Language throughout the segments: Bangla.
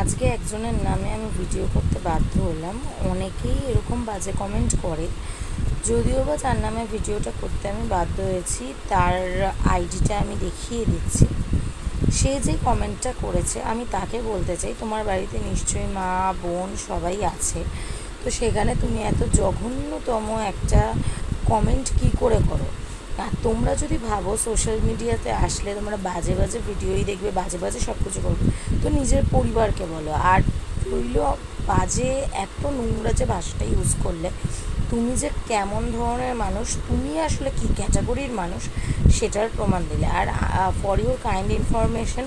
আজকে একজনের নামে আমি ভিডিও করতে বাধ্য হলাম। অনেকেই এরকম বাজে কমেন্ট করে। যদিও বা তার নামে ভিডিওটা করতে আমি বাধ্য হয়েছি, তার আইডিটা আমি দেখিয়ে দিচ্ছি। সে যে কমেন্টটা করেছে, আমি তাকে বলতে চাই, তোমার বাড়িতে নিশ্চয়ই মা, বোন সবাই আছে। তো সেখানে তুমি এত জঘন্যতম একটা কমেন্ট কি করে করো? আর তোমরা যদি ভাবো সোশ্যাল মিডিয়াতে আসলে তোমরা বাজে বাজে ভিডিওই দেখবে, বাজে বাজে সব কিছু করবে। তো নিজের পরিবারকে বলো। আর রইল বাজে এত নোংরা যে ভাষাটা ইউজ করলে, তুমি যে কেমন ধরনের মানুষ, তুমি আসলে কি ক্যাটাগরির মানুষ, সেটার প্রমাণ দিলে। আর ফর ইউর কাইন্ড ইনফরমেশন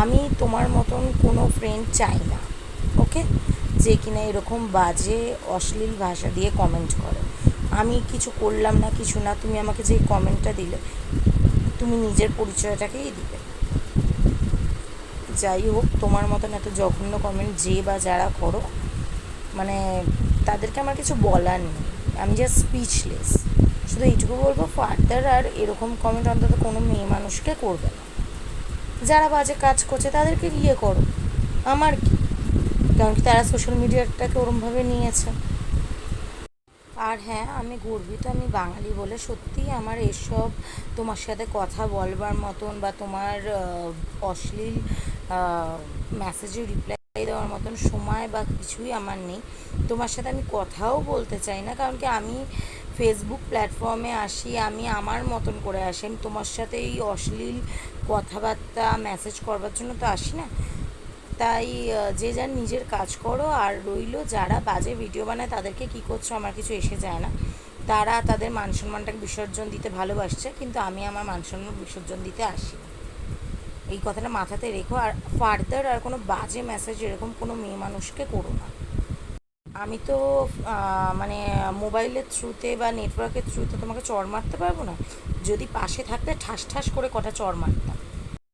আমি তোমার মতন কোনো ফ্রেন্ড চাই না ওকে যে কিনা এরকম বাজে, অশ্লীল ভাষা দিয়ে কমেন্ট করে। আমি কিছু করলাম না, কিছু না, তুমি আমাকে যে কমেন্টটা দিলে, তুমি নিজের পরিচয়টাকেই দিবে যাই হোক, তোমার মতন এত জঘন্য কমেন্ট যে বা যারা করো মানে তাদেরকে আমার কিছু বলার নেই। আমি জাস্ট স্পিচলেস শুধু এইটুকু বলব ফার্দার আর এরকম কমেন্ট অন্তত কোনো মেয়ে মানুষকে করবে না। যারা বাজে কাজ করছে, তাদেরকে গিয়ে করো। আমার কি? কারণ কি তারা সোশ্যাল মিডিয়াটাকে ওরমভাবে নিয়েছে। আর হ্যাঁ আমি গর্বিত, আমি বাঙালি বলে সত্যিই আমার এসব তোমার সাথে কথা বলবার মতন বা তোমার অশ্লীল মেসেজে রিপ্লাই দেওয়ার মতন সময় বা কিছুই আমার নেই। তোমার সাথে আমি কথাও বলতে চাই না, কারণ কি আমি ফেসবুক প্ল্যাটফর্মে আসি, আমি আমার মতন করে আসি। আমি তোমার সাথে এই অশ্লীল কথাবার্তা মেসেজ করবার জন্য তো আসি না। তাই যে যার নিজের কাজ করো, আর রইল যারা বাজে ভিডিও বানায়, তাদেরকে কি করছ আমার কিছু এসে যায় না। তারা তাদের মান সম্মানটাকে বিসর্জন দিতে ভালোবাসছে, কিন্তু আমি আমার মান সম্মান বিসর্জন দিতে আসি এই কথাটা মাথাতে রেখো, আর ফার্দার আর কোনো বাজে মেসেজ এরকম কোনো মেয়ে মানুষকে করো না। আমি তো মানে মোবাইলের থ্রুতে বা নেটওয়ার্কের থ্রুতে তোমাকে চড় মারতে পারব না? যদি পাশে থাকতে ঠাস ঠাস করে কটা চড় মারতাম।